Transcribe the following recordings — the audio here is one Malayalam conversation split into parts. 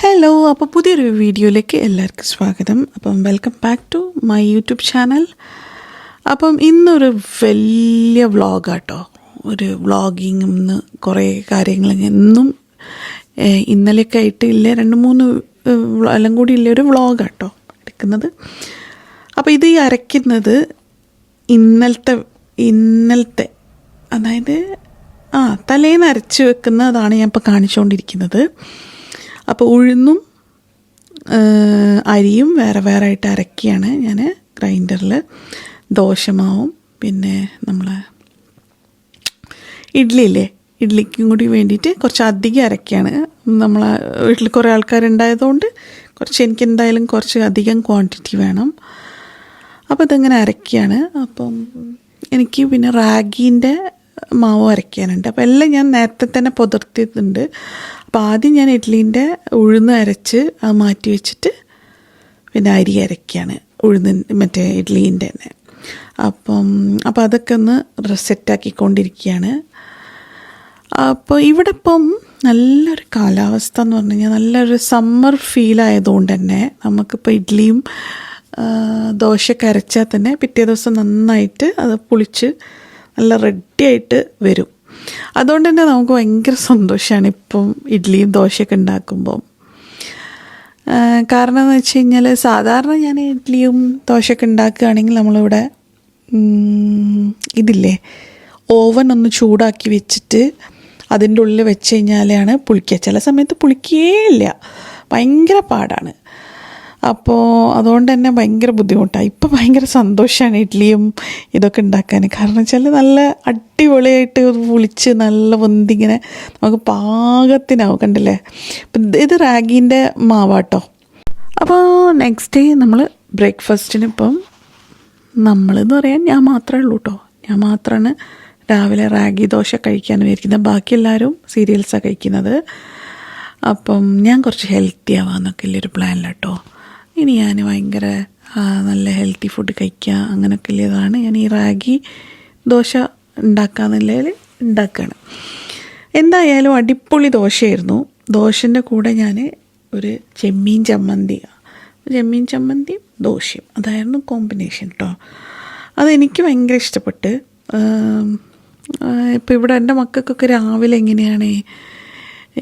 ഹലോ അപ്പോൾ പുതിയൊരു വീഡിയോയിലേക്ക് എല്ലാവർക്കും സ്വാഗതം. അപ്പം welcome back to my YouTube channel അപ്പം ഇന്നൊരു വലിയ വ്ളോഗാട്ടോ ഒരു വ്ളോഗിങ് ഇന്ന് കുറേ കാര്യങ്ങൾ എന്നും ഇന്നലെയൊക്കെ ആയിട്ട് ഇല്ല രണ്ട് മൂന്ന് എല്ലാം കൂടി ഇല്ല ഒരു വ്ളോഗാട്ടോ എടുക്കുന്നത്. അപ്പോൾ ഇത് ഈ അരയ്ക്കുന്നത് ഇന്നലത്തെ ഇന്നലത്തെ അതായത് ആ തലേന്ന് അരച്ച് വെക്കുന്നതാണ് ഞാൻ ഇപ്പോൾ കാണിച്ചുകൊണ്ടിരിക്കുന്നത് അപ്പോൾ ഉഴുന്നും അരിയും വേറെ വേറെ ആയിട്ട് അരക്കുകയാണ് ഞാൻ ഗ്രൈൻഡറിൽ ദോശമാവും പിന്നെ നമ്മൾ നമ്മളെ ഇഡ്ഡലിയില്ലേ ഇഡ്ഡലിക്കും കൂടി വേണ്ടിയിട്ട് കുറച്ച് അധികം അരക്കുകയാണ് നമ്മളെ വീട്ടിൽ കുറേ ആൾക്കാരുണ്ടായതുകൊണ്ട് കുറച്ച് എനിക്ക് എന്തായാലും കുറച്ച് അധികം ക്വാണ്ടിറ്റി വേണം. അപ്പോൾ ഇതിങ്ങനെ അരക്കുകയാണ് അപ്പം എനിക്ക് പിന്നെ റാഗീന്റെ മാവ് അരയ്ക്കാനുണ്ട്. അപ്പോൾ എല്ലാം ഞാൻ നേരത്തെ തന്നെ പുതിർത്തിയിട്ടുണ്ട്. അപ്പോൾ ആദ്യം ഞാൻ ഇഡ്ലീന്റെ ഉഴുന്ന് അരച്ച് അത് മാറ്റി വെച്ചിട്ട് പിന്നെ അരി അരയ്ക്കുകയാണ് ഉഴുന്ന് മറ്റേ ഇഡ്ലീന്റെ തന്നെ. അപ്പം അപ്പോൾ അതൊക്കെ ഒന്ന് സെറ്റാക്കിക്കൊണ്ടിരിക്കുകയാണ് അപ്പോൾ ഇവിടെ ഇപ്പം നല്ലൊരു കാലാവസ്ഥ എന്ന് പറഞ്ഞു കഴിഞ്ഞാൽ നല്ലൊരു സമ്മർ ഫീൽ ആയതുകൊണ്ട് തന്നെ നമുക്കിപ്പോൾ ഇഡ്ഡലിയും ദോശ ദോശയൊക്കെ അരച്ചാൽ തന്നെ പിറ്റേ ദിവസം നന്നായിട്ട് അത് പുളിച്ച് നല്ല റെഡിയായിട്ട് വരും. അതുകൊണ്ട് തന്നെ നമുക്ക് ഭയങ്കര സന്തോഷമാണ് ഇപ്പം ഇഡ്ഡലിയും ദോശയൊക്കെ ഉണ്ടാക്കുമ്പം. കാരണം എന്ന് വെച്ച് കഴിഞ്ഞാൽ സാധാരണ ഞാൻ ഇഡ്ഡലിയും ദോശയൊക്കെ ഉണ്ടാക്കുകയാണെങ്കിൽ നമ്മളിവിടെ ഇതില്ലേ ഓവൻ ഒന്ന് ചൂടാക്കി വെച്ചിട്ട് അതിന്റെ ഉള്ളിൽ വെച്ച് കഴിഞ്ഞാലാണ് പുളിക്കുക. ചില സമയത്ത് പുളിക്കേ ഇല്ല. ഭയങ്കര പാടാണ്. അപ്പോൾ അതുകൊണ്ട് തന്നെ ഭയങ്കര ബുദ്ധിമുട്ടാണ് ഇപ്പം ഭയങ്കര സന്തോഷമാണ് ഇഡ്ഡലിയും ഇതൊക്കെ ഉണ്ടാക്കാൻ. കാരണം വെച്ചാൽ നല്ല അടിപൊളിയായിട്ട് പുളിച്ച് നല്ല പൊന്തിങ്ങനെ നമുക്ക് പാകത്തിനാവും കണ്ടില്ലേ? ഇത് റാഗീന്റെ മാവാട്ടോ. അപ്പോൾ നെക്സ്റ്റ് ഡേ നമ്മൾ ബ്രേക്ക്ഫാസ്റ്റിന് ഇപ്പം നമ്മളെന്ന് പറയാൻ ഞാൻ മാത്രമേ ഉള്ളൂ കേട്ടോ ഞാൻ മാത്രമാണ് രാവിലെ റാഗി ദോശ കഴിക്കാൻ വിചാരിക്കുന്നത് ബാക്കി എല്ലാവരും സീരിയൽസാണ് കഴിക്കുന്നത്. അപ്പം ഞാൻ കുറച്ച് ഹെൽത്തി ആവാന്നൊക്കെ ഉള്ളൊരു പ്ലാനിലാട്ടോ ഇനി ഞാൻ ഭയങ്കര നല്ല ഹെൽത്തി ഫുഡ് കഴിക്കുക അങ്ങനെയൊക്കെ ഉള്ളതാണ്. ഞാൻ ഈ റാഗി ദോശ ഉണ്ടാക്കാന്നുള്ളതിൽ ഉണ്ടാക്കുകയാണ് എന്തായാലും അടിപൊളി ദോശയായിരുന്നു. ദോശന്റെ കൂടെ ഞാൻ ഒരു ചെമ്മീൻ ചമ്മന്തി ചെമ്മീൻ ചമ്മന്തിയും ദോശയും. അതായിരുന്നു കോമ്പിനേഷൻ കേട്ടോ അതെനിക്ക് ഭയങ്കര ഇഷ്ടപ്പെട്ട്. ഇപ്പോൾ ഇവിടെ എന്റെ മക്കൾക്കൊക്കെ രാവിലെ എങ്ങനെയാണ്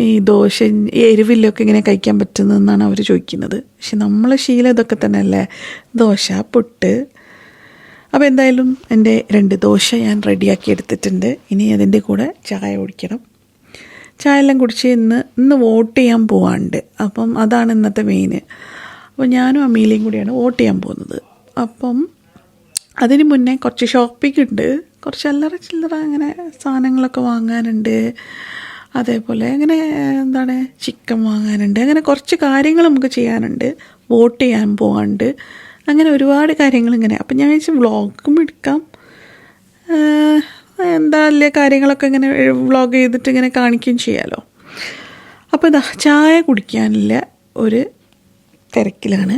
ഈ ദോശ എരിവില്ലൊക്കെ ഇങ്ങനെ കഴിക്കാൻ പറ്റുന്നതെന്നാണ് അവർ ചോദിക്കുന്നത്. പക്ഷെ നമ്മൾ ശീലം ഇതൊക്കെ തന്നെയല്ലേ? ദോശ പുട്ട്. അപ്പോൾ എന്തായാലും എന്റെ രണ്ട് ദോശ ഞാൻ റെഡിയാക്കി എടുത്തിട്ടുണ്ട്. ഇനി അതിന്റെ കൂടെ ചായ കുടിക്കണം. ചായ എല്ലാം കുടിച്ച് ഇന്ന് ഇന്ന് വോട്ട് ചെയ്യാൻ പോവാണ്ട്. അപ്പം അതാണ് ഇന്നത്തെ മെയിൻ അപ്പോൾ ഞാനും അമ്മയിലേയും കൂടിയാണ് വോട്ട് ചെയ്യാൻ പോകുന്നത്. അപ്പം അതിന് മുന്നേ കുറച്ച് ഷോപ്പിംഗ് ഉണ്ട്. കുറച്ച് അല്ലറ ചില്ലറ അങ്ങനെ സാധനങ്ങളൊക്കെ വാങ്ങാനുണ്ട്. അതേപോലെ അങ്ങനെ എന്താണ് ചിക്കൻ വാങ്ങാനുണ്ട്. അങ്ങനെ കുറച്ച് കാര്യങ്ങൾ നമുക്ക് ചെയ്യാനുണ്ട്. വോട്ട് ചെയ്യാൻ പോകാണ്ട് അങ്ങനെ ഒരുപാട് കാര്യങ്ങൾ ഇങ്ങനെ. അപ്പം ഞാൻ വിചാരിച്ചു വ്ളോഗും എടുക്കാം. എന്താ വലിയ കാര്യങ്ങളൊക്കെ ഇങ്ങനെ വ്ളോഗ് ചെയ്തിട്ട് ഇങ്ങനെ കാണിക്കുകയും ചെയ്യാമല്ലോ അപ്പോൾ ഇതാ ചായ കുടിക്കാനില്ല ഒരു തിരക്കിലാണ്.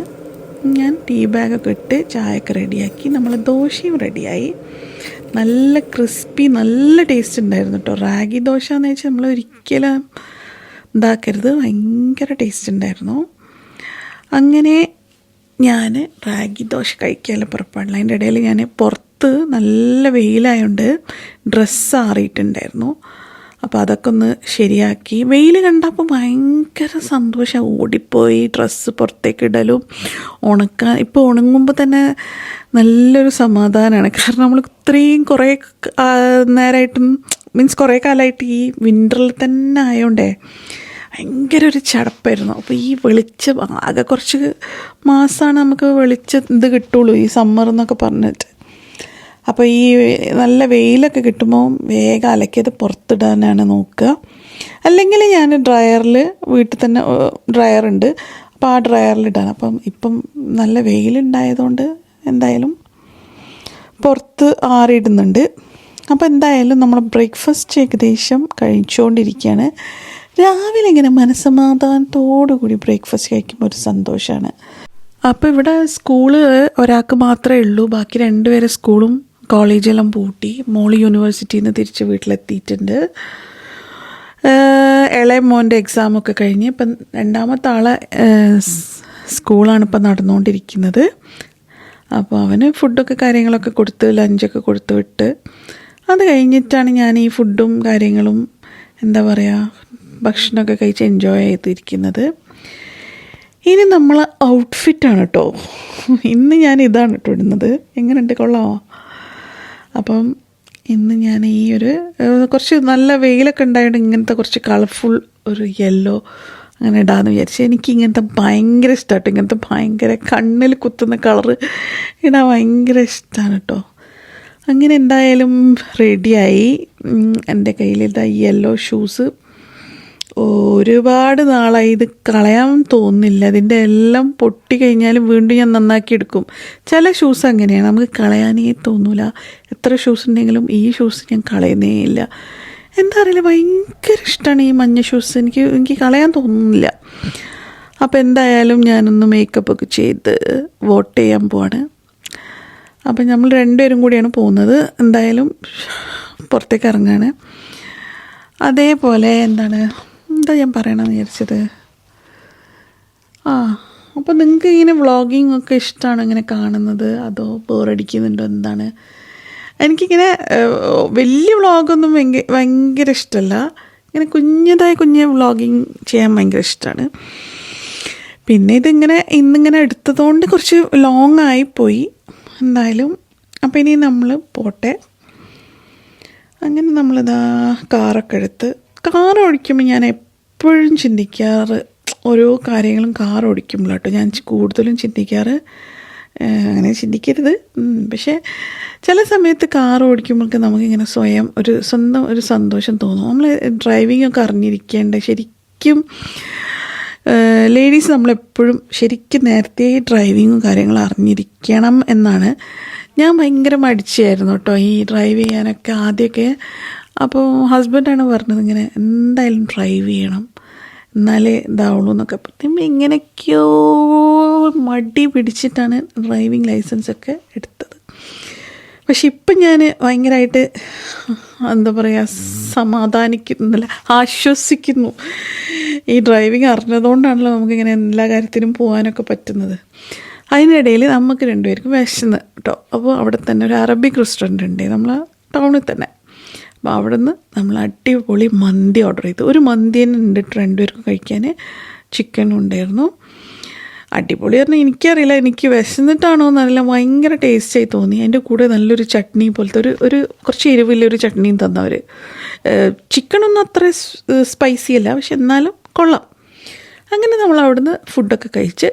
ഞാൻ ടീ ബാഗൊക്കെ ഇട്ട് ചായയൊക്കെ റെഡിയാക്കി. നമ്മൾ ദോശയും റെഡിയായി. നല്ല ക്രിസ്പി നല്ല ടേസ്റ്റ് ഉണ്ടായിരുന്നു കേട്ടോ റാഗി ദോശ എന്ന് വെച്ചാൽ നമ്മൾ ഒരിക്കലും ഇതാക്കരുത്. ഭയങ്കര ടേസ്റ്റ് ഉണ്ടായിരുന്നു. അങ്ങനെ ഞാൻ റാഗി ദോശ കഴിക്കാനുള്ള പുറപ്പാടില്ല. അതിന്റെ ഇടയിൽ ഞാൻ പുറത്ത് നല്ല വെയിലായതുകൊണ്ട് ഡ്രസ്സ് ആറിയിട്ടുണ്ടായിരുന്നു. അപ്പോൾ അതൊക്കെ ഒന്ന് ശരിയാക്കി. വെയിൽ കണ്ടപ്പോൾ ഭയങ്കര സന്തോഷം. ഓടിപ്പോയി ഡ്രസ്സ് പുറത്തേക്ക് ഇടലും. ഉണക്കാൻ ഇപ്പോൾ ഉണങ്ങുമ്പോൾ തന്നെ നല്ലൊരു സമാധാനമാണ് കാരണം നമ്മൾ ഇത്രയും കുറേ നേരമായിട്ടും മീൻസ് കുറേ കാലമായിട്ട് ഈ വിന്ററിൽ തന്നെ ആയതുകൊണ്ടേ ഭയങ്കര ഒരു ചടപ്പായിരുന്നു. അപ്പോൾ ഈ വെളിച്ചം ആകെ കുറച്ച് മാസമാണ് നമുക്ക് വെളിച്ചം ഇത് കിട്ടുള്ളൂ. ഈ സമ്മർ എന്നൊക്കെ പറഞ്ഞിട്ട്. അപ്പോൾ ഈ നല്ല വെയിലൊക്കെ കിട്ടുമ്പോൾ വേഗം അലക്കിയത് പുറത്തിടാനാണ് നോക്കുക. അല്ലെങ്കിൽ ഞാൻ ഡ്രയറിൽ വീട്ടിൽ തന്നെ ഡ്രയർ ഉണ്ട്. അപ്പോൾ ആ ഡ്രയറിലിടാണ് അപ്പം ഇപ്പം നല്ല വെയിലുണ്ടായതുകൊണ്ട് എന്തായാലും പുറത്ത് ആറിയിടുന്നുണ്ട്. അപ്പോൾ എന്തായാലും നമ്മൾ ബ്രേക്ക്ഫാസ്റ്റ് ഏകദേശം കഴിച്ചുകൊണ്ടിരിക്കുകയാണ്. രാവിലെ ഇങ്ങനെ മനസ്സമാധാനത്തോടു കൂടി ബ്രേക്ക്ഫാസ്റ്റ് കഴിക്കുമ്പോൾ ഒരു സന്തോഷമാണ്. അപ്പോൾ ഇവിടെ സ്കൂൾ ഒരാൾക്ക് മാത്രമേ ഉള്ളൂ. ബാക്കി രണ്ടുപേരെ സ്കൂളും കോളേജെല്ലാം പൂട്ടി. മോൾ യൂണിവേഴ്സിറ്റിയിൽ നിന്ന് തിരിച്ച് വീട്ടിലെത്തിയിട്ടുണ്ട്. ഇളയ മോന്റെ എക്സാമൊക്കെ കഴിഞ്ഞ് ഇപ്പം രണ്ടാമത്തെ ആളെ സ്കൂളാണ് ഇപ്പം നടന്നുകൊണ്ടിരിക്കുന്നത്. അപ്പോൾ അവന് ഫുഡൊക്കെ കാര്യങ്ങളൊക്കെ കൊടുത്ത് ലഞ്ചൊക്കെ കൊടുത്ത് വിട്ട്. അത് കഴിഞ്ഞിട്ടാണ് ഞാൻ ഈ ഫുഡും കാര്യങ്ങളും എന്താ പറയുക ഭക്ഷണമൊക്കെ കഴിച്ച് എൻജോയ് ചെയ്തിരിക്കുന്നത്. ഇനി നമ്മൾ ഔട്ട്ഫിറ്റാണ് കേട്ടോ ഇന്ന് ഞാൻ ഇതാണ് കേട്ടോ ഇടുന്നത് എങ്ങനെയുണ്ട്? കൊള്ളാമോ അപ്പം ഇന്ന് ഞാൻ ഈ ഒരു കുറച്ച് നല്ല വെയിലൊക്കെ ഉണ്ടായിട്ട് ഇങ്ങനത്തെ കുറച്ച് കളർഫുൾ ഒരു യെല്ലോ അങ്ങനെ ഇടാമെന്ന് വിചാരിച്ചു എനിക്ക് ഇങ്ങനത്തെ ഭയങ്കര ഇഷ്ടമാട്ടോ ഇങ്ങനത്തെ ഭയങ്കര കണ്ണിൽ കുത്തുന്ന കളറ് ഇടാൻ ഭയങ്കര ഇഷ്ടമാണ് കേട്ടോ അങ്ങനെ എന്തായാലും റെഡിയായി എന്റെ കയ്യിൽ ഇതാ യെല്ലോ ഷൂസ് ഒരുപാട് നാളായി ഇത് കളയാൻ തോന്നില്ല അതിന്റെ എല്ലാം പൊട്ടി കഴിഞ്ഞാലും വീണ്ടും ഞാൻ നന്നാക്കി എടുക്കും. ചില ഷൂസ് അങ്ങനെയാണ്. നമുക്ക് കളയാനേ തോന്നൂല. എത്ര ഷൂസ് ഉണ്ടെങ്കിലും ഈ ഷൂസ് ഞാൻ കളയുന്നേ ഇല്ല. എന്താ അറിയില്ല. ഭയങ്കര ഇഷ്ടമാണ് ഈ മഞ്ഞ ഷൂസ് എനിക്ക് എനിക്ക് കളയാൻ തോന്നുന്നില്ല. അപ്പോൾ എന്തായാലും ഞാനൊന്ന് മേക്കപ്പ് ഒക്കെ ചെയ്ത് വോട്ട് ചെയ്യാൻ പോവാണ്. അപ്പം നമ്മൾ രണ്ടുപേരും കൂടിയാണ് പോകുന്നത്. എന്തായാലും പുറത്തേക്ക് ഇറങ്ങാണ്. അതേപോലെ എന്താണ്? എന്താ ഞാൻ പറയണമെന്ന് വിചാരിച്ചത്? ആ അപ്പോൾ നിങ്ങൾക്ക് ഇങ്ങനെ വ്ളോഗിങ് ഒക്കെ ഇഷ്ടമാണ് ഇങ്ങനെ കാണുന്നത്? അതോ ബോറടിക്കുന്നുണ്ടോ എന്താണ്? എനിക്കിങ്ങനെ വലിയ വ്ളോഗൊന്നും ഭയങ്കര ഭയങ്കര ഇഷ്ടമല്ല ഇങ്ങനെ കുഞ്ഞതായ കുഞ്ഞ് വ്ളോഗിങ് ചെയ്യാൻ ഭയങ്കര ഇഷ്ടമാണ് പിന്നെ ഇതിങ്ങനെ ഇന്നിങ്ങനെ എടുത്തതുകൊണ്ട് കുറച്ച് ലോങ് ആയിപ്പോയി എന്തായാലും അപ്പോൾ ഇനി നമ്മൾ പോട്ടെ. അങ്ങനെ നമ്മളിതാ കാറൊക്കെ എടുത്ത് കാർ ഓടിക്കുമ്പോൾ ഞാൻ എപ്പോഴും ചിന്തിക്കാറ് ഓരോ കാര്യങ്ങളും കാർ ഓടിക്കുമ്പോഴാട്ടോ ഞാൻ കൂടുതലും ചിന്തിക്കാറ്. അങ്ങനെ ചിന്തിക്കരുത്. പക്ഷേ ചില സമയത്ത് കാർ ഓടിക്കുമ്പോഴൊക്കെ നമുക്കിങ്ങനെ സ്വയം ഒരു സ്വന്തം ഒരു സന്തോഷം തോന്നും. നമ്മൾ ഡ്രൈവിംഗ് ഒക്കെ അറിഞ്ഞിരിക്കേണ്ട ശരിക്കും ലേഡീസ് നമ്മളെപ്പോഴും ശരിക്കും നേരത്തെ ഡ്രൈവിങ്ങും കാര്യങ്ങളും അറിഞ്ഞിരിക്കണം എന്നാണ്. ഞാൻ ഭയങ്കര മടിച്ചായിരുന്നു കേട്ടോ ഈ ഡ്രൈവ് ചെയ്യാനൊക്കെ ആദ്യമൊക്കെ. അപ്പോൾ ഹസ്ബൻഡാണ് പറഞ്ഞത് ഇങ്ങനെ എന്തായാലും ഡ്രൈവ് ചെയ്യണം. എന്നാലേ ഇതാവുള്ളൂ എന്നൊക്കെ. പറയുമ്പോൾ ഇങ്ങനെയൊക്കെയോ മടി പിടിച്ചിട്ടാണ് ഡ്രൈവിംഗ് ലൈസൻസൊക്കെ എടുത്തത്. പക്ഷെ ഇപ്പം ഞാൻ ഭയങ്കരമായിട്ട് എന്താ പറയുക സമാധാനിക്കുന്നില്ല ആശ്വസിക്കുന്നു. ഈ ഡ്രൈവിംഗ് അറിഞ്ഞതുകൊണ്ടാണല്ലോ നമുക്കിങ്ങനെ എല്ലാ കാര്യത്തിനും പോകാനൊക്കെ പറ്റുന്നത്. അതിനിടയിൽ നമുക്ക് രണ്ടുപേർക്കും വിശന്ന് കേട്ടോ അപ്പോൾ അവിടെ തന്നെ ഒരു അറബിക് റെസ്റ്റോറന്റ് ഉണ്ട് നമ്മൾ ടൗണിൽ തന്നെ. അപ്പോൾ അവിടെ നിന്ന് നമ്മൾ അടിപൊളി മന്തി ഓർഡർ ചെയ്തു. ഒരു മന്തി തന്നെ ഉണ്ട് രണ്ടുപേർക്കും കഴിക്കാൻ. ചിക്കൻ ഉണ്ടായിരുന്നു. അടിപൊളി പറഞ്ഞാൽ എനിക്കറിയില്ല എനിക്ക് വിശന്നിട്ടാണോ എന്നറിയില്ല. ഭയങ്കര ടേസ്റ്റായി തോന്നി. അതിന്റെ കൂടെ നല്ലൊരു ചട്നി പോലത്തെ ഒരു ഒരു കുറച്ച് എരിവില്ലൊരു ചട്നിയും തന്നവർ ചിക്കനൊന്നും അത്ര സ്പൈസി അല്ല. പക്ഷെ എന്നാലും കൊള്ളാം. അങ്ങനെ നമ്മൾ അവിടുന്ന് ഫുഡൊക്കെ കഴിച്ച്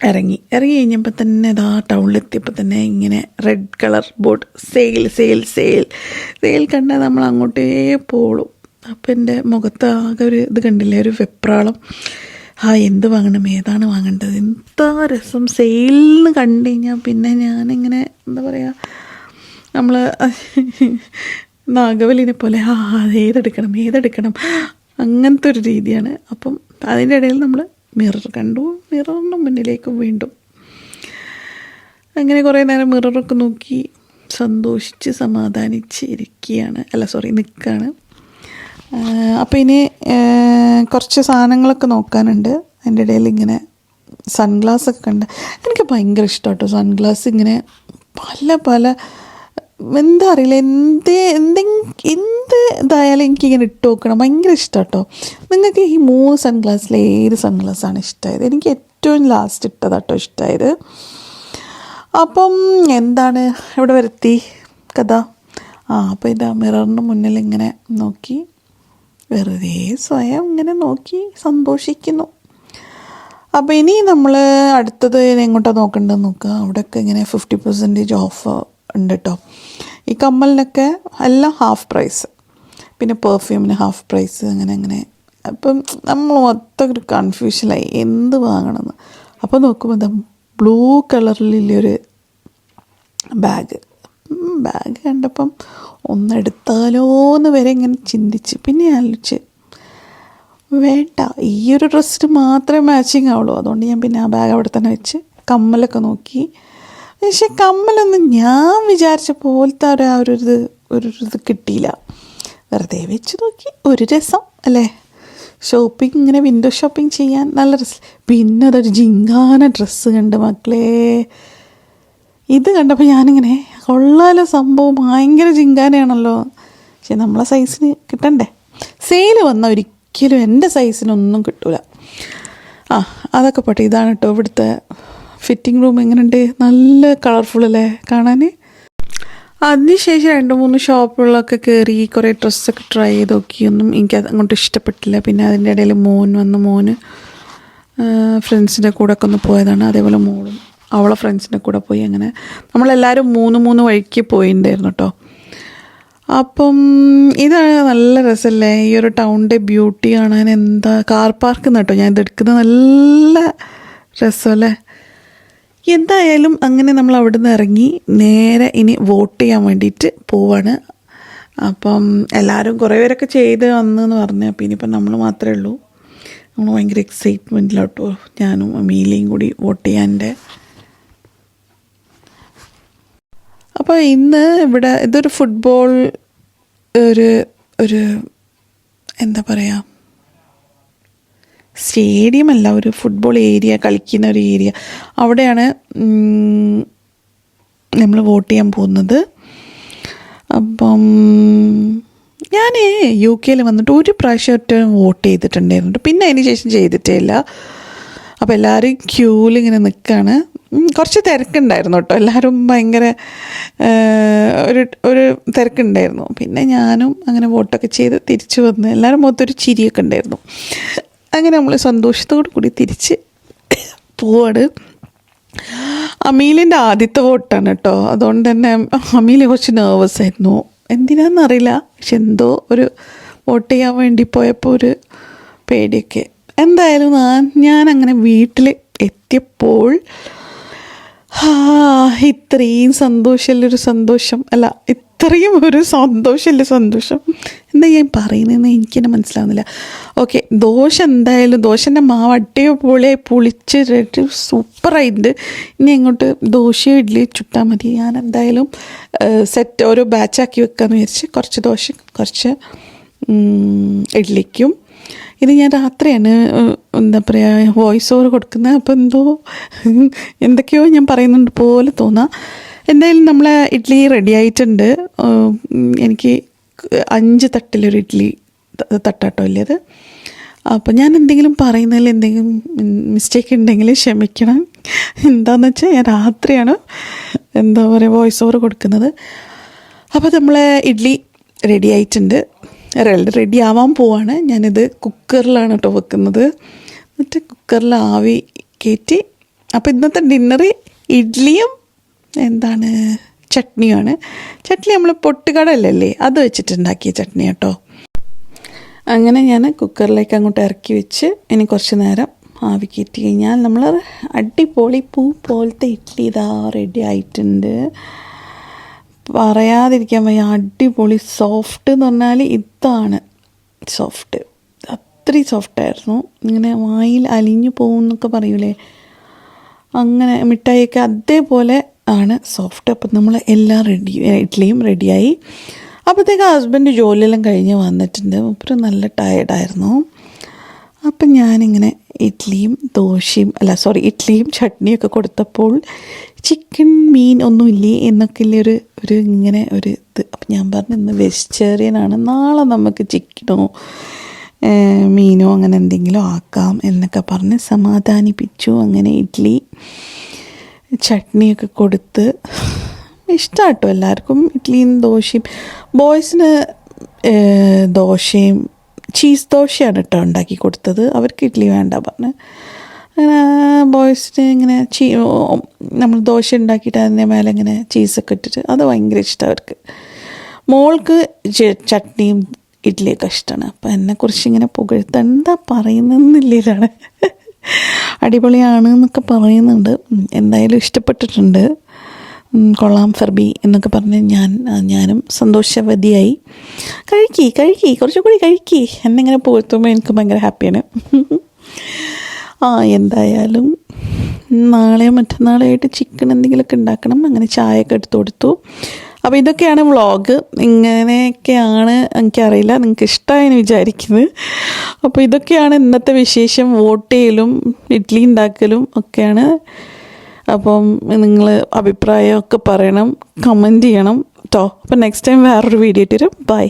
ഇറങ്ങി. ഇറങ്ങി കഴിഞ്ഞപ്പോൾ തന്നെ ഇതാ ടൗണിലെത്തിയപ്പോൾ തന്നെ ഇങ്ങനെ red colour boat sale sale sale sale കണ്ടാൽ നമ്മൾ അങ്ങോട്ടേ പോളും അപ്പം എന്റെ മുഖത്ത് ആകെ ഒരു ഇത് കണ്ടില്ലേ? ഒരു വെപ്രാളം. ആ എന്ത് വാങ്ങണം? ഏതാണ് വാങ്ങേണ്ടത്? എന്താ രസം? സെയിലിന്ന് കണ്ടു കഴിഞ്ഞാൽ പിന്നെ ഞാനിങ്ങനെ എന്താ പറയുക നമ്മൾ നാഗവലിനെ പോലെ ആ ഏതെടുക്കണം? ഏതെടുക്കണം? അങ്ങനത്തെ ഒരു രീതിയാണ്. അപ്പം അതിന്റെ ഇടയിൽ നമ്മൾ മിറർ കണ്ടു. മിററിന്റെ മുന്നിലേക്ക് വീണ്ടും. അങ്ങനെ കുറേ നേരം മിററൊക്കെ നോക്കി സന്തോഷിച്ച് സമാധാനിച്ച് ഇരിക്കുകയാണ്. അല്ല സോറി നിൽക്കുകയാണ്. അപ്പോൾ ഇനി കുറച്ച് സാധനങ്ങളൊക്കെ നോക്കാനുണ്ട്. അതിന്റെ ഇടയിൽ ഇങ്ങനെ സൺഗ്ലാസ് ഒക്കെ കണ്ട്. എനിക്ക് ഭയങ്കര ഇഷ്ടം കേട്ടോ സൺഗ്ലാസ് ഇങ്ങനെ പല പല എന്താ അറിയില്ല എന്ത് എന്തെങ്കിലും എന്ത് ഇതായാലും എനിക്കിങ്ങനെ ഇട്ട് നോക്കണം. ഭയങ്കര ഇഷ്ടം കേട്ടോ നിങ്ങൾക്ക് ഈ മൂന്ന് സൺഗ്ലാസ്സിൽ ഏത് സൺഗ്ലാസ്സാണ് ഇഷ്ടമായത് എനിക്ക് ഏറ്റവും ലാസ്റ്റ് ഇട്ടതാട്ടോ ഇഷ്ടമായത് അപ്പം എന്താണ് ഇവിടെ വരുത്തി? കഥ. ആ അപ്പോൾ ഇതാ മിററിന് മുന്നിൽ ഇങ്ങനെ നോക്കി. വെറുതെ സ്വയം ഇങ്ങനെ നോക്കി സന്തോഷിക്കുന്നു. അപ്പോൾ ഇനി നമ്മൾ അടുത്തത് എങ്ങോട്ടാണ് നോക്കേണ്ടത് നോക്കുക അവിടെയൊക്കെ ഇങ്ങനെ ഫിഫ്റ്റി പെർസെന്റേജ് ഓഫ് ഉണ്ട് കേട്ടോ ഈ കമ്മലിനൊക്കെ എല്ലാം ഹാഫ് പ്രൈസ് പിന്നെ പെർഫ്യൂമിന് ഹാഫ് പ്രൈസ് അങ്ങനെ അങ്ങനെ. അപ്പം നമ്മൾ മൊത്തം ഒരു കൺഫ്യൂഷനായി എന്ത് വാങ്ങണമെന്ന്? അപ്പോൾ നോക്കുമ്പോൾ എന്താ ബ്ലൂ കളറിലൊരു ബാഗ് ബാഗ് കണ്ടപ്പം ഒന്നെടുത്താലോ എന്ന് വരെ ഇങ്ങനെ ചിന്തിച്ച്. പിന്നെ ആലോചിച്ച് വേണ്ട ഈ ഒരു ഡ്രസ്സിന് മാത്രമേ മാച്ചിങ് ആവുള്ളൂ. അതുകൊണ്ട് ഞാൻ പിന്നെ ആ ബാഗ് അവിടെ തന്നെ വെച്ച് കമ്മലൊക്കെ നോക്കി പക്ഷെ കമ്മലൊന്നും ഞാൻ വിചാരിച്ച പോലത്തെ ഒരു ആ ഒരു ഇത് ഒരു ഇത് കിട്ടിയില്ല. വെറുതെ വെച്ച് നോക്കി. ഒരു രസം അല്ലേ? ഷോപ്പിംഗ് ഇങ്ങനെ വിൻഡോ ഷോപ്പിംഗ് ചെയ്യാൻ നല്ല രസം. പിന്നെ അതൊരു ജിങ്കാന ഡ്രസ്സ് കണ്ട് മക്കളെ. ഇത് കണ്ടപ്പോൾ ഞാനിങ്ങനെ കൊള്ളാലോ സംഭവം. ഭയങ്കര ജിങ്കാനയാണല്ലോ. പക്ഷെ നമ്മളെ സൈസിന് കിട്ടണ്ടേ? സെയിൽ വന്ന ഒരിക്കലും എന്റെ സൈസിനൊന്നും കിട്ടൂല. ആ അതൊക്കെ പോട്ടെ. ഇതാണ് കേട്ടോ ഇവിടുത്തെ ഫിറ്റിംഗ് റൂം എങ്ങനെയുണ്ട്? നല്ല കളർഫുൾ അല്ലേ? കാണാൻ അതിനുശേഷം രണ്ട് മൂന്ന് ഷോപ്പുകളൊക്കെ കയറി കുറേ ഡ്രസ്സൊക്കെ ട്രൈ ചെയ്ത് നോക്കിയൊന്നും എനിക്ക് അങ്ങോട്ട് ഇഷ്ടപ്പെട്ടില്ല. പിന്നെ അതിന്റെ ഇടയിൽ മോൻ വന്ന് മോന് ഫ്രണ്ട്സിന്റെ കൂടെ ഒക്കെ ഒന്ന് പോയതാണ്. അതേപോലെ മോളും അവളെ ഫ്രണ്ട്സിന്റെ കൂടെ പോയി അങ്ങനെ. നമ്മളെല്ലാവരും മൂന്ന് മൂന്ന് വഴിക്ക് പോയിണ്ടായിരുന്നു കേട്ടോ അപ്പം ഇതാണ് നല്ല രസമല്ലേ? ഈ ഒരു ടൗണിന്റെ ബ്യൂട്ടി കാണാൻ എന്താ കാർ പാർക്ക് കേട്ടോ ഞാൻ ഇത് എടുക്കുന്നത് നല്ല രസമല്ലേ? എന്തായാലും അങ്ങനെ നമ്മൾ അവിടെ നിന്ന് ഇറങ്ങി നേരെ ഇനി വോട്ട് ചെയ്യാൻ വേണ്ടിയിട്ട് പോവാണ്. അപ്പം എല്ലാവരും കുറേ പേരൊക്കെ ചെയ്ത് വന്നെന്ന് പറഞ്ഞു അപ്പം ഇനിയിപ്പം നമ്മൾ മാത്രമേ ഉള്ളൂ. നമ്മൾ ഭയങ്കര എക്സൈറ്റ്മെന്റിലോട്ടോ ഞാനും അമീലയും കൂടി വോട്ട് ചെയ്യാന്റെ അപ്പോൾ ഇന്ന് ഇവിടെ ഇതൊരു ഫുട്ബോൾ ഒരു ഒരു എന്താ പറയുക സ്റ്റേഡിയം അല്ല ഒരു ഫുട്ബോൾ ഏരിയ കളിക്കുന്ന ഒരു ഏരിയ അവിടെയാണ് നമ്മൾ വോട്ട് ചെയ്യാൻ പോകുന്നത്. അപ്പം ഞാൻ യു കെയിൽ വന്നിട്ട് ഒരു പ്രാവശ്യം ഒറ്റ വോട്ട് ചെയ്തിട്ടുണ്ടായിരുന്നു. പിന്നെ അതിന് ശേഷം ചെയ്തിട്ടേ ഇല്ല. അപ്പോൾ എല്ലാവരും ക്യൂവിൽ ഇങ്ങനെ നിൽക്കുകയാണ് കുറച്ച് തിരക്കുണ്ടായിരുന്നു കേട്ടോ. എല്ലാവരും ഭയങ്കര ഒരു ഒരു തിരക്കുണ്ടായിരുന്നു. പിന്നെ ഞാനും അങ്ങനെ വോട്ടൊക്കെ ചെയ്ത് തിരിച്ചു വന്ന് എല്ലാവരും മൊത്തം ചിരിയൊക്കെ ഉണ്ടായിരുന്നു. അങ്ങനെ നമ്മൾ സന്തോഷത്തോടു കൂടി തിരിച്ച് പോവാണ്. അമീലിന്റെ ആദ്യത്തെ വോട്ടാണ് കേട്ടോ. അതുകൊണ്ട് തന്നെ അമീൽ കുറച്ച് നെർവസ് ആയിരുന്നു. എന്തിനാണെന്നറിയില്ല പക്ഷെ എന്തോ ഒരു വോട്ട് ചെയ്യാൻ വേണ്ടി പോയപ്പോൾ ഒരു പേടിയൊക്കെ. എന്തായാലും ഞാൻ അങ്ങനെ വീട്ടിൽ എത്തിയപ്പോൾ ഇത്രയും സന്തോഷമുള്ളൊരു സന്തോഷം? അല്ല ഇത്രയും ഒരു സന്തോഷമില്ല സന്തോഷം? എന്താ ഞാൻ പറയുന്നതെന്ന് എനിക്ക് തന്നെ മനസ്സിലാവുന്നില്ല. ഓക്കെ ദോശ എന്തായാലും ദോശന്റെ മാവ് അടിയോ പുളിച്ച് സൂപ്പറായിട്ടുണ്ട്. ഇനി അങ്ങോട്ട് ദോശയോ ഇഡ്ഡലി ചുട്ടാൽ മതി. ഞാൻ എന്തായാലും സെറ്റ് ഓരോ ബാച്ചാക്കി വെക്കാമെന്ന് വിചാരിച്ച് കുറച്ച് ദോശ കുറച്ച് ഇഡ്ഡലിക്കും ഇത് ഞാൻ രാത്രിയാണ് എന്താ പറയുക വോയിസ് ഓവർ കൊടുക്കുന്നത് അപ്പോൾ എന്തോ എന്തൊക്കെയോ ഞാൻ പറയുന്നുണ്ട് പോലെ തോന്നാം. എന്തായാലും നമ്മളെ ഇഡ്ഡലി റെഡി ആയിട്ടുണ്ട്. എനിക്ക് അഞ്ച് തട്ടിലൊരു ഇഡ്ഡലി തട്ടാട്ടോ ഇല്ലേ അത് അപ്പോൾ ഞാൻ എന്തെങ്കിലും പറയുന്നതിൽ എന്തെങ്കിലും മിസ്റ്റേക്ക് ഉണ്ടെങ്കിൽ ക്ഷമിക്കണം. എന്താണെന്ന് വെച്ചാൽ ഞാൻ രാത്രിയാണ് എന്താ പറയുക വോയിസ് ഓവർ കൊടുക്കുന്നത്. അപ്പോൾ നമ്മളെ ഇഡ്ഡലി റെഡി ആയിട്ടുണ്ട്. റെഡി ആവാൻ പോവാണ്. ഞാനിത് കുക്കറിലാണ് കേട്ടോ വെക്കുന്നത്. എന്നിട്ട് കുക്കറിൽ ആവി കയറ്റി അപ്പോൾ ഇന്നത്തെ ഡിന്നർ ഇഡ്ലിയും എന്താണ് ചട്നിയുമാണ്. ചട്നി നമ്മൾ പൊട്ടുകടലല്ലേ അത് വെച്ചിട്ടുണ്ടാക്കിയ ചട്നി കേട്ടോ. അങ്ങനെ ഞാൻ കുക്കറിലേക്ക് അങ്ങോട്ട് ഇറക്കി വെച്ച് ഇനി കുറച്ച് നേരം ആവി കയറ്റി കഴിഞ്ഞാൽ നമ്മൾ അടിപൊളി പൂ പോലത്തെ ഇഡ്ഡലി ഇതാ റെഡി ആയിട്ടുണ്ട്. പറയാതിരിക്കാൻ വയ്യ അടിപൊളി സോഫ്റ്റ് എന്ന് പറഞ്ഞാൽ ഇതാണ് സോഫ്റ്റ് അത്രയും സോഫ്റ്റായിരുന്നു ഇങ്ങനെ വായിൽ അലിഞ്ഞു പോകുന്നൊക്കെ പറയൂലേ? അങ്ങനെ മിഠായിയൊക്കെ അതേപോലെ ആണ് സോഫ്റ്റ് അപ്പം നമ്മൾ എല്ലാം റെഡി ഇഡ്ഡലിയും റെഡിയായി അപ്പോഴത്തേക്ക് ഹസ്ബൻഡ് ജോലിയെല്ലാം കഴിഞ്ഞ് വന്നിട്ടുണ്ട്. മൂപ്പര് നല്ല ടയർഡായിരുന്നു അപ്പം ഞാനിങ്ങനെ ഇഡ്ഡലിയും ദോശയും അല്ല സോറി ഇഡ്ഡലിയും ചട്നിയൊക്കെ കൊടുത്തപ്പോൾ ചിക്കൻ മീൻ ഒന്നുമില്ലേ എന്നൊക്കെ ഇല്ലേ ഒരു ഒരു ഇങ്ങനെ ഒരു ഇത്. അപ്പം ഞാൻ പറഞ്ഞു ഇന്ന് വെജിറ്റേറിയൻ ആണ്. നാളെ നമുക്ക് ചിക്കനോ മീനോ അങ്ങനെ എന്തെങ്കിലും ആക്കാം എന്നൊക്കെ പറഞ്ഞ് സമാധാനിപ്പിച്ചു. അങ്ങനെ ഇഡ്ഡലി ചട്നിയൊക്കെ കൊടുത്ത് ഇഷ്ടമാട്ടോ എല്ലാവർക്കും. ഇഡ്ഡലിയും ദോശയും. ബോയ്സിന് ദോശയും ചീസ് ദോശയാണ് കേട്ടോ ഉണ്ടാക്കി കൊടുത്തത്. അവർക്ക് ഇഡ്ഡലി വേണ്ട പറഞ്ഞ്. അങ്ങനെ ബോയ്സിന് ഇങ്ങനെ ചീ നമ്മൾ ദോശ ഉണ്ടാക്കിയിട്ട് അതിന്റെ മേലെ ഇങ്ങനെ ചീസൊക്കെ ഇട്ടിട്ട് അത് ഭയങ്കര ഇഷ്ടം അവർക്ക്. മോൾക്ക് ചട്നിയും ഇഡ്ഡലിയൊക്കെ ഇഷ്ടമാണ് അപ്പം എന്നെക്കുറിച്ച് ഇങ്ങനെ പുകഴ്ത്ത എന്താ അടിപൊളിയാണ് എന്നൊക്കെ പറയുന്നുണ്ട്. എന്തായാലും ഇഷ്ടപ്പെട്ടിട്ടുണ്ട്. കൊള്ളാം ഫെർബി എന്നൊക്കെ പറഞ്ഞ് ഞാൻ ഞാനും സന്തോഷവതിയായി. കഴിക്കി കഴിക്കി കുറച്ചുകൂടി കഴിക്കി. എന്നിങ്ങനെ പുകഴ്ത്തുമ്പോൾ എനിക്ക് ഭയങ്കര ഹാപ്പിയാണ്. ആ എന്തായാലും നാളെയോ മറ്റന്നാളെയോ ആയിട്ട് ചിക്കൻ എന്തെങ്കിലുമൊക്കെ ഉണ്ടാക്കണം. അങ്ങനെ ചായയൊക്കെ എടുത്തു കൊടുത്തു. അപ്പോൾ ഇതൊക്കെയാണ് വ്ളോഗ്. ഇങ്ങനെയൊക്കെയാണ് എനിക്കറിയില്ല. നിങ്ങൾക്ക് ഇഷ്ടമായെന്ന് വിചാരിക്കുന്നത് അപ്പോൾ ഇതൊക്കെയാണ് ഇന്നത്തെ വിശേഷം. വോട്ട് ചെയ്യലും ഇഡ്ഡലി ഉണ്ടാക്കലും ഒക്കെയാണ്. അപ്പം നിങ്ങൾ അഭിപ്രായമൊക്കെ പറയണം. കമന്റ് ചെയ്യണം കേട്ടോ അപ്പം നെക്സ്റ്റ് ടൈം വേറൊരു വീഡിയോ ഇട്ട് ബൈ